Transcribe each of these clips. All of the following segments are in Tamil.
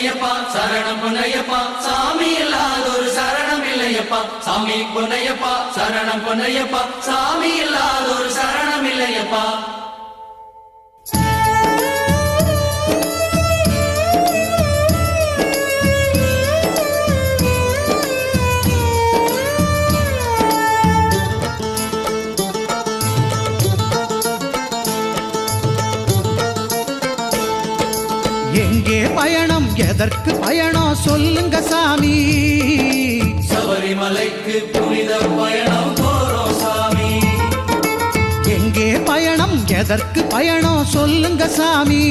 பொன்னையப்பா சரணம் பொன்னையப்பா. சாமி இல்லாத ஒரு சரணம் இல்லையப்பா. சாமி பொன்னையப்பா சரணம் பொன்னையப்பா. சாமி இல்லாத ஒரு சரணம் இல்லையப்பா. எதற்கு பயணம் சொல்லுங்க சாமி. சபரிமலைக்கு புனித பயணம் போறோம் சாமி. எங்கே பயணம் எதற்கு பயணம் சொல்லுங்க சாமி.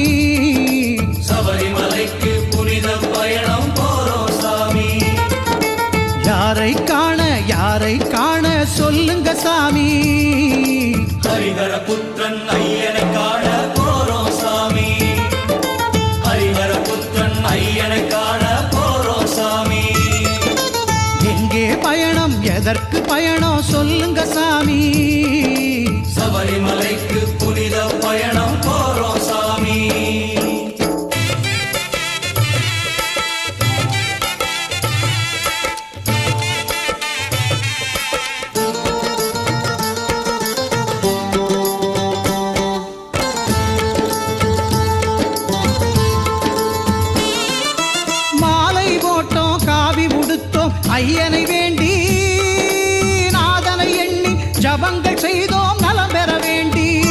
எண்ணி ஜபங்கள் செய்தோம் நலம் பெற வேண்டி.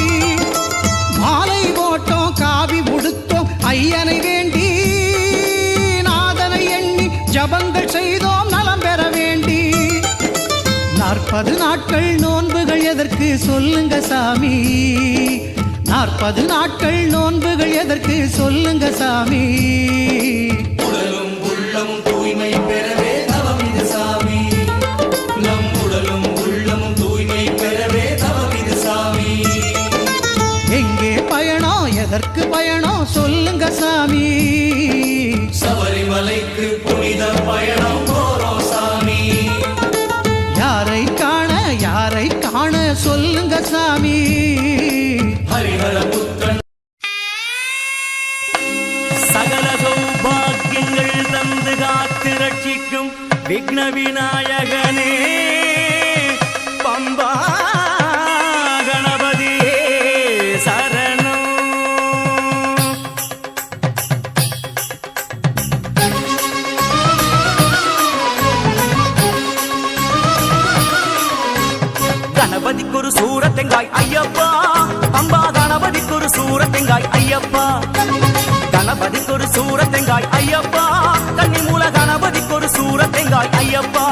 மாலை போட்டோம் காவி உடுத்தோம் ஐயனை வேண்டி. நாதனை எண்ணி ஜபங்கள் செய்தோம் நலம் பெற வேண்டி. நாற்பது நாட்கள் நோன்புகள் எதற்கு சொல்லுங்க சாமி? நாற்பது நாட்கள் நோன்புகள் எதற்கு சொல்லுங்க சாமி? விக்ன விநாயகனே பம்பா கணபதியே சரணம் கணபதிக்கு ஒரு சூரத்தெங்காய் ஐயப்பா பம்பா கணபதிக்கு ஒரு சூரத்தெங்காய் ஐயப்பா. கணபதிக்கு ஒரு சூரத்தெங்காய் ஐயப்பா கன்னி ஐயப்பா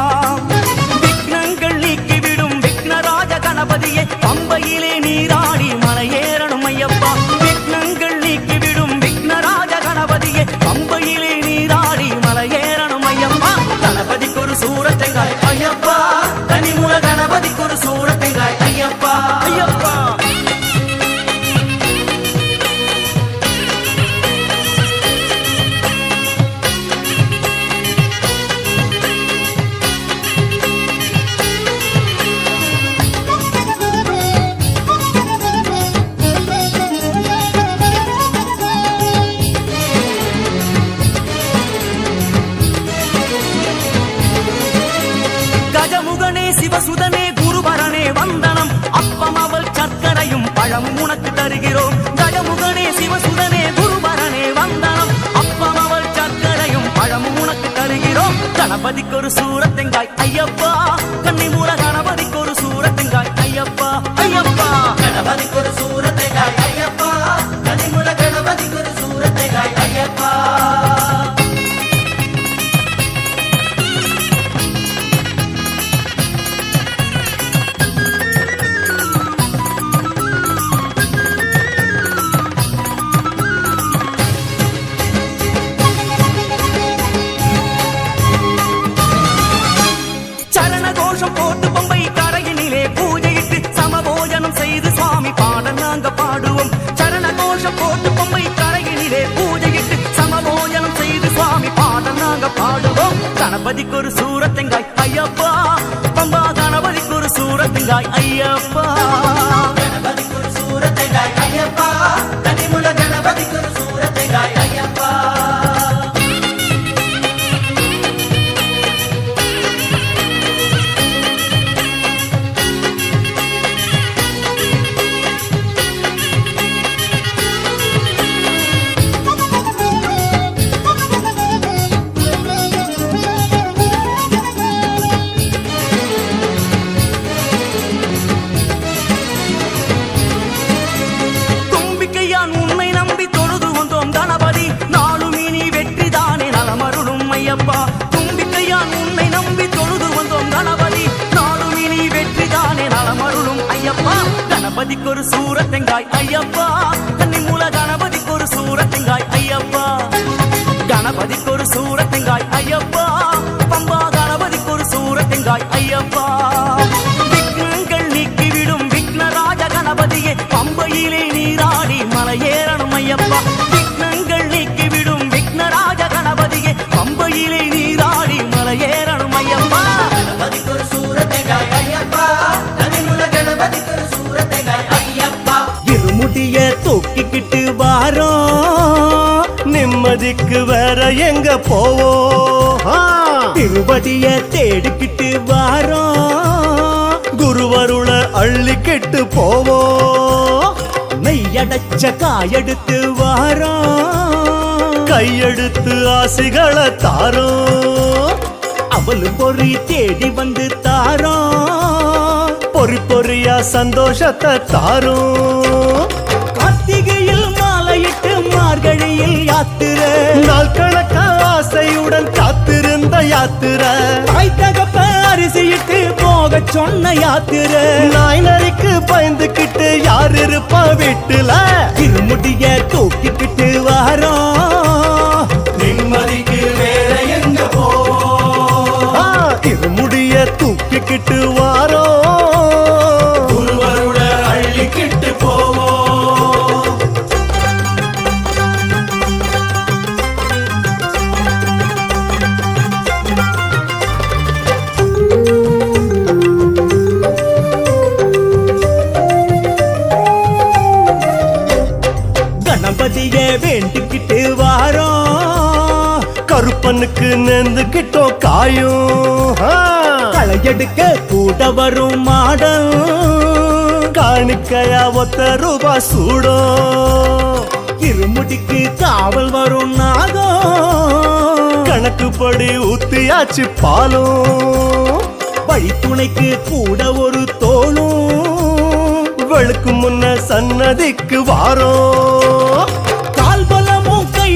மதிக்கொரு சூரத்தெங்காய். ஐயப்பா கணபதிக்கு ஒரு சூரத்தெங்காய் ஐயப்பா. பம்பா கணபதிக்கு ஒரு சூரத்தெங்காய் ஐயப்பா. ஒரு சூரத்தெங்காய் ஐயப்பா. வேற எங்க போவோம் திருவடிய தேடிக்கிட்டு வாரோம் குருவருள அள்ளிக்கிட்டு போவோம் மெய்யடைச்ச காயெடுத்து வாரோம் கையெடுத்து ஆசைகளை தாரோம் அவளு பொறி தேடி வந்து தாரோம் பொறி பொறியா சந்தோஷத்தை தாரும் மார்கழியில் யாத்திர. நாள் கணக்க ஆசையுடன் காத்திருந்த யாத்திரை. தாய் தகப்ப அரிசியிட்டு போக சொன்ன யாத்திர. நாய் நரிக்கு பயந்துக்கிட்டு யார் இருப்பா வீட்டுல? கருப்பனுக்கு நெந்துக்கிட்டோம் காயும். களையெடுக்க கூட வரும் மாடம். காணிக்கையா ஒத்த ரூபா சூடும். இருமுடிக்கு காவல் வரும் நாகம். கணக்குப்படி ஊத்தியாச்சு பாலும். வழித்துணைக்கு கூட ஒரு தோளும். வெளுக்கு முன்ன சன்னதிக்கு வாரோம் கால்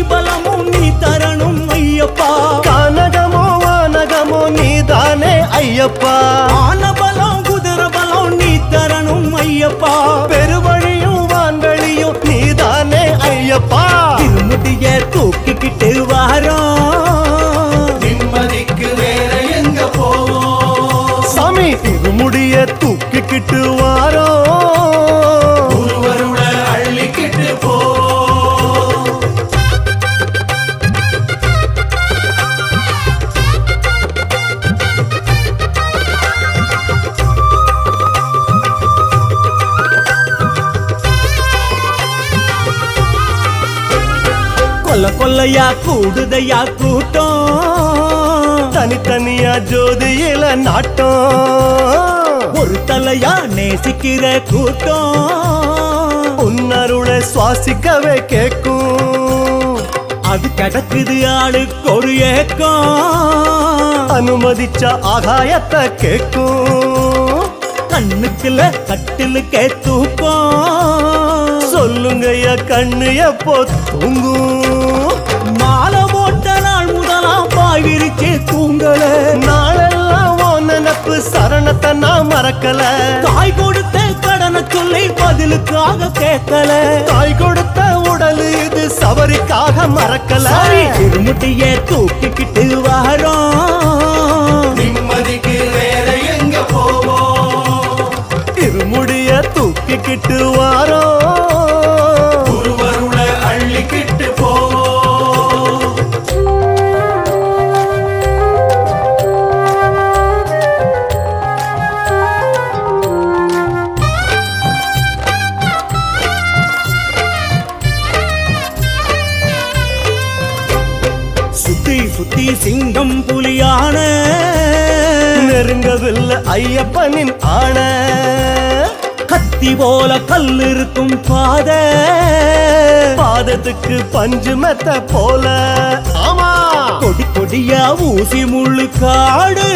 பலமும் நீ தரணும் ஐயப்பா. கானகமோ வானகமோ நீதானே ஐயப்பா. ஆன பலம் குதிர பலம் நீ தரணும் ஐயப்பா. பெருவழியும் வான்வெளியும் நீதானே ஐயப்பா. கொல்ல கொல்லையா கூடுதையா கூட்டம்? தனித்தனியா ஜோதியில நாட்டம். ஒரு தலையா நேசிக்கிற கூட்டம். உன்னருளை சுவாசிக்கவே கேட்கும். அது கிடக்குது ஆளுக்கு ஒரு ஏக்கம். அனுமதிச்ச ஆகாயத்தை கேக்கும் கண்ணுக்குள்ள கட்டிலுக்கே தூக்கம். சொல்லுங்கய்யா கண்ணு எப்போ தூங்கும்? மாலை போட்ட நாள் முதலாம் பாய் விரிச்சு தூங்கல. நாளெல்லாம் நினப்பு சரணத்தை நான் மறக்கல. தாய் கொடுத்த கடனை சொல்லி பதிலுக்காக கேட்கல. தாய் கொடுத்த உடல் இது சபரிக்காக மறக்கல. திருமுட்டிய தூக்கிக்கிட்டு வரோம். நிம்மதிக்கு வேற எங்க போவோம்? இருமுடிய தூக்கிக்கிட்டு வாரோம். சுத்தி சிங்கம் புலியான நெருங்கவில்லை ஐயப்பனின் ஆண. கத்தி போல கல் இருக்கும் பாத பாதத்துக்கு பஞ்சு மெத்த போல. ஆமா. கொடி கொடியா ஊசி முள்ளு காடு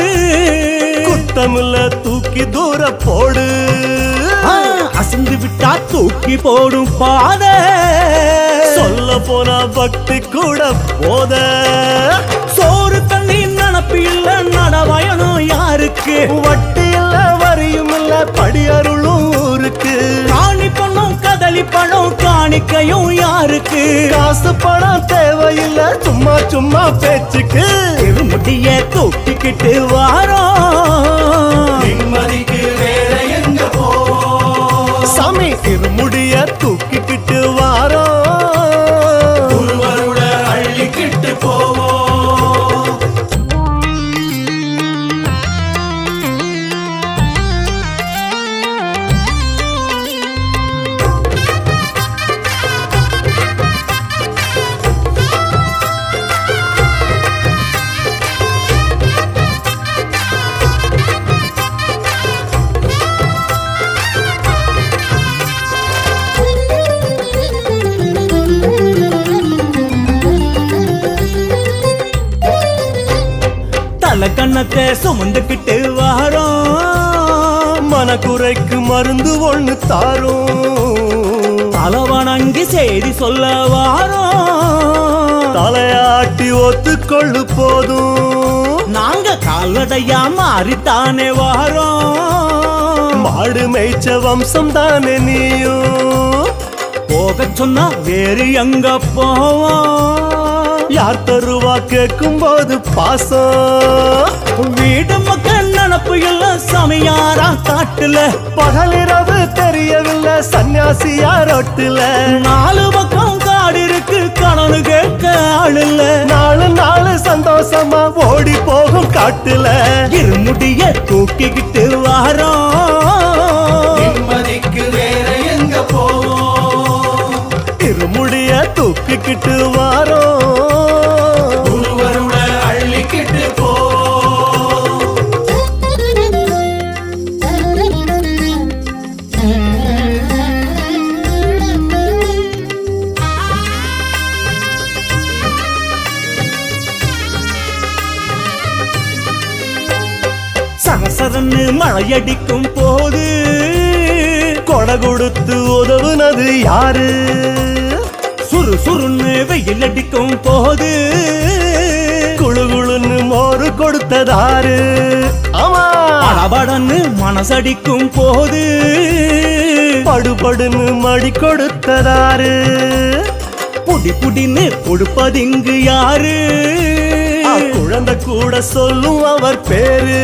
குத்தமில்ல தூக்கி தூர போடு. அசந்து விட்டா தூக்கி போடும் பாத சொல்ல போனா பக்தி கூட போத. சோறு தண்ணி நினப்பு இல்ல நடவயணும் யாருக்கு? வட்டி இல்ல வரியும் இல்ல படியருளும் ஊருக்கு. காண கதலி பணம் காணிக்கையும் யாருக்கு? காசு பணம் தேவையில்லை சும்மா சும்மா பேச்சுக்கு. திருமுடிய தூக்கிக்கிட்டு வாரோம் மனத்தை சுமந்துக்கிட்டு வாரோம். மனக்குறைக்கு மருந்து ஒண்ணு தாரும். தலவணங்கி செய்தி சொல்ல வாரோம். தலையாட்டி ஒத்துக்கொள்ளு போதும். நாங்க கால்நடையா மாறித்தானே வாரோம். மாடு மேய்ச்ச வம்சம் தானே நீயும். போக சொன்னா வேறு எங்க போவோம். யார் தருவா கேட்கும் போது பாசம் வீடு மக்கள் நினப்பு எல்லாம் சமையாரா காட்டுல? பகலிரவு தெரியவில்லை சன்னியாசியா ரொட்டுல நாலு பக்கம் காடு இருக்கு கணனு கேட்க ஆளுல நாலு நாலு சந்தோஷமா ஓடி போகும் காட்டுல. இருமுடிய தூக்கிக்கிட்டு வாரோம். நிம்மதிக்கு வேற எங்க போவோம்? இருமுடிய தூக்கிக்கிட்டு வாரோம். நாயடிக்கும் போது கொடை கொடுத்து உதவுனது யாரு? சுறு சுருன்னு வெயில் அடிக்கும் போது குழு குழுன்னு மோரு கொடுத்ததாரு. ஆமா. படபடன்னு மனசடிக்கும் போது படுபடுன்னு மடி கொடுத்ததாரு. புடி புடின்னு கொடுப்பதிங்கு யாரு? குழந்தை கூட சொல்லும் அவர் பேரு.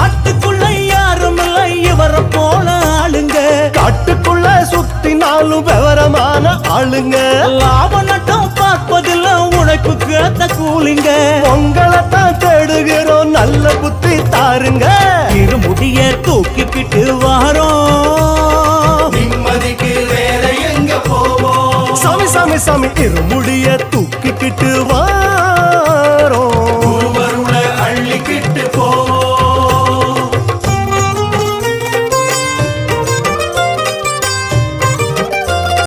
நாட்டுக்குள்ள யாரும் இல்லை இவரை போல ஆளுங்க. காட்டுக்குள்ள சுத்தினாலும் விவரமான ஆளுங்க. லாப நட்டம் பார்ப்பதில்ல உழைப்புக்கு ஏத்த கூலிங்க. உங்களை தான் தேடுகிறோம் நல்ல புத்தி தாருங்க. இருமுடிய தூக்கிக்கிட்டு வாரோம். நிம்மதிக்கு வேற எங்க போவோம்? சாமி சாமி சாமி இருமுடி